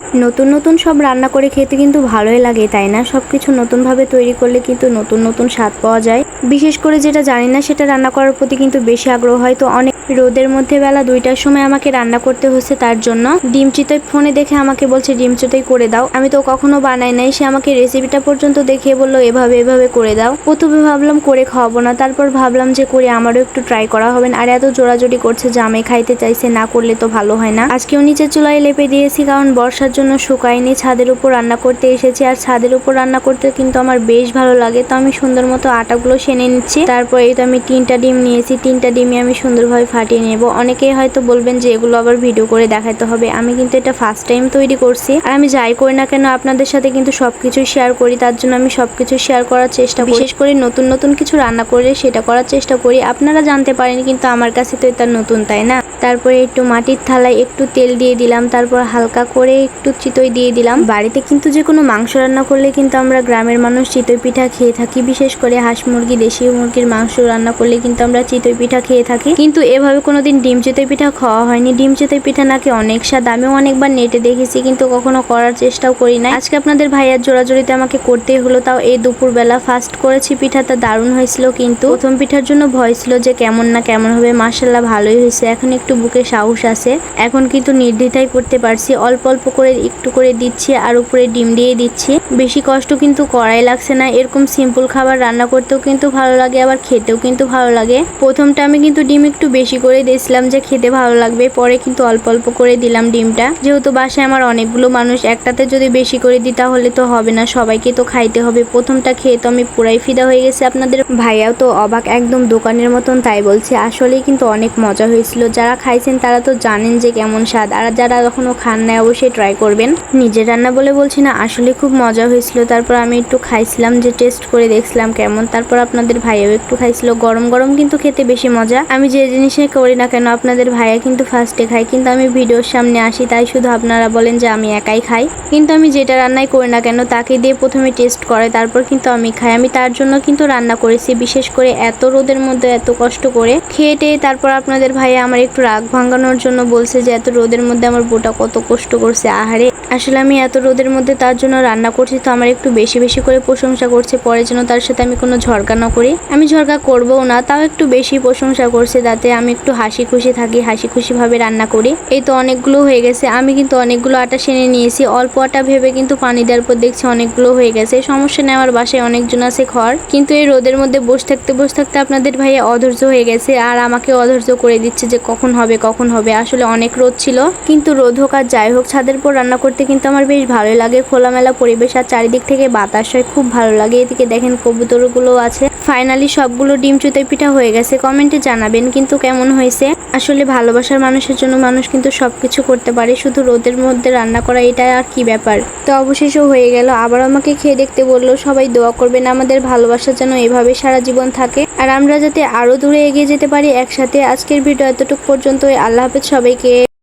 নতুন নতুন সব রান্না করে খেতে কিন্তু ভালোই লাগে, তাই না? সব কিছু নতুনভাবে তৈরি করলে কিন্তু নতুন নতুন স্বাদ পাওয়া যায়। বিশেষ করে যেটা জানি না, সেটা রান্না করার প্রতি কিন্তু বেশি আগ্রহ হয়। তো অনেক রোদের মধ্যে বেলা দুইটার সময় আমাকে রান্না করতে হচ্ছে তার জন্য। ডিম চিতই ফোনে দেখে আমাকে বলছে, ডিম চিতই করে দাও। আমি তো কখনো বানাই নাই, সে আমাকে রেসিপিটা পর্যন্ত দেখিয়ে বলল, এভাবে এভাবে করে দাও। প্রথমে ভাবলাম করে খাওয়াবো না, তারপর ভাবলাম যে করে আমারও একটু ট্রাই করা হবে আর এত জোড়াজোড়ি করছে জামে খাইতে চাইছে, না করলে তো ভালো হয় না। আজকেও নিচে চুলায় লেপে দিয়েছি, কারণ বর্ষার জন্য শুকায়নি। ছাদের উপর রান্না করতে এসেছি, আর ছাদের উপর রান্না করতে কিন্তু আমার বেশ ভালো লাগে। তো আমি সুন্দর মতো আটাগুলো সেনে নিচ্ছি। তারপর এই তো আমি তিনটা ডিম নিয়েছি। তিনটা ডিমই আমি সুন্দরভাবে ফাটিয়ে নেব। অনেকেই হয়তো বলবেন যে এগুলো আবার ভিডিও করে দেখাতে হবে। আমি কিন্তু এটা ফার্স্ট টাইম তৈরি করছি। আর আমি যাই করি না কেন আপনাদের সাথে কিন্তু সবকিছু শেয়ার করি। তার জন্য আমি সবকিছু শেয়ার করার চেষ্টা করি। বিশেষ করে নতুন নতুন কিছু রান্না করলে সেটা করার চেষ্টা করি। আপনারা জানতে পারেন কিন্তু আমার কাছে তো এটা নতুন, তাই না? তারপরে একটু মাটির থালায় একটু তেল দিয়ে দিলাম। তারপর হালকা করে একটু চিতই দিয়ে দিলাম। বাড়িতে কিন্তু যে কোনো মাংস রান্না করলে কিন্তু আমরা গ্রামের মানুষ চিতই পিঠা খেয়ে থাকি। বিশেষ করে হাঁস মুরগি, দেশি মুরগির মাংস রান্না করলে কিন্তু আমরা চিতই পিঠা খেয়ে থাকি। কিন্তু এভাবে কোনোদিন ডিম চিতই পিঠা খাওয়া হয়নি। ডিম চিতই পিঠা নাকি অনেক স্বাদ। আমিও অনেকবার নেটে দেখেছি, কিন্তু কখনো করার চেষ্টাও করি না আজকে আপনাদের ভাইয়ার জোড়াজোড়িতে আমাকে করতেই হলো, তাও এই দুপুরবেলা ফার্স্ট করেছি। পিঠাটা দারুণ হয়েছিল কিন্তু প্রথম পিঠার জন্য ভয় ছিল যে কেমন না কেমন হবে। মাসাল্লাহ ভালোই হয়েছে। এখন একটু বুকে সাহস আছে। এখন কিন্তু নির্দ্বিধায় করতে পারছি। অল্প অল্প করে একটু করে দিচ্ছি আর উপরে ডিম দিয়ে দিচ্ছি। বেশি কষ্ট কিন্তু করাই লাগছে না। এরকম সিম্পল খাবার রান্না করতেও কিন্তু ভালো লাগে, আবার খেতেও কিন্তু ভালো লাগে। প্রথমটা আমি কিন্তু ডিম একটু বেশি করে দিয়েছিলাম যে খেতে ভালো লাগবে। পরে কিন্তু অল্প অল্প করে দিলাম ডিমটা। যেহেতু বাসায় আমার অনেকগুলো মানুষ একটাতে যদি বেশি করে দিই তাহলে তো হবে না, সবাইকে তো খাইতে হবে। প্রথমটা খেয়ে তো আমি পুরাই ফিদা হয়ে গেছি আপনাদের। ভাইয়াও তো অবাক, একদম দোকানের মতন তাই বলছে। আসলেই কিন্তু অনেক মজা হয়েছিল। যারা খাইছেন তারা তো জানেন যে কেমন স্বাদ। আর যারা এখনও খান না অবশ্যই ট্রাই করবেন। নিজের রান্না বলে বলছি না, আসলে খুব মজা হয়েছিল। তারপর আমি একটু খাইছিলাম যে টেস্ট করে দেখছিলাম কেমন। তারপর আপনাদের ভাইয়াও একটু খাইছিল। গরম গরম কিন্তু খেতে বেশি মজা। আমি যে জিনিসে করি না কেন? আপনাদের ভাইয়া কিন্তু ফার্স্টে খাই কিন্তু আমি ভিডিওর সামনে আসি, তাই শুধু আপনারা বলেন যে আমি একাই খাই। কিন্তু আমি যেটা রান্নাই করি না কেন, তাকে দিয়ে প্রথমে টেস্ট করে, তারপর কিন্তু আমি খাই। আমি তার জন্য কিন্তু রান্না করেছি, বিশেষ করে এত রোদের মধ্যে, এত কষ্ট করে। খেয়ে টেয়ে তারপর আপনাদের ভাইয়া আমার একটু রাগ ভাঙানোর জন্য বলছে যে, এত রোদের মধ্যে আমার বোটা কত কষ্ট করছে। আহারে, আসলে আমি এত রোদের মধ্যে তার জন্য রান্না করছি, তো আমার একটু বেশি বেশি করে প্রশংসা করছে। পরে যেন তার সাথে আমি কোনো ঝরকা না করি। আমি ঝরকা করবও না, তাও একটু বেশি প্রশংসা করছে তাতে আমি একটু হাসি খুশি থাকি, হাসি খুশি ভাবে রান্না করি। এই তো অনেকগুলো হয়ে গেছে। আমি কিন্তু অনেকগুলো আটা সেনে নিয়েছি। অল্প আটা ভেবে কিন্তু পানি দেওয়ার পর দেখছি অনেকগুলো হয়ে গেছে। সমস্যা নেই, আমার বাসায় অনেকজন আছে খড় কিন্তু এই রোদের মধ্যে বসে থাকতে বসে থাকতে আপনাদের ভাইয়া অধৈর্য হয়ে গেছে আর আমাকে অধৈর্য করে দিচ্ছে যে কখন হবে কখন হবে। আসলে অনেক রোদ ছিল। কিন্তু রোদ হোক আর যাই হোক, ছাদের পর রান্না করতে কিন্তু আমার বেশ ভালোই লাগে। খোলামেলা পরিবেশ আর চারিদিক থেকে বাতাস হয়, খুব ভালো লাগে। এদিকে দেখেন কবুতরগুলো আছে। ফাইনালি সবগুলো ডিম চুতই পিঠা হয়ে গেছে। কমেন্টে জানাবেন কিন্তু কেমন হয়েছে। আসলে ভালোবাসার মানুষের জন্য মানুষ কিন্তু সবকিছু করতে পারে, শুধু রোদের মধ্যে রান্না করা এটা আর কি ব্যাপার। তো অবশেষে হয়ে গেল, আবার আমাকে খেয়ে দেখতে বলল, সবাই দোয়া করবেন আমাদের ভালোবাসা যেন এভাবে সারা জীবন থাকে। আর আমরা যাতে আরও দূরে এগিয়ে যেতে পারি একসাথে, আজকের ভিডিও এতটুকু পর্যন্ত আল্লাহ হাফেজ সবাইকে।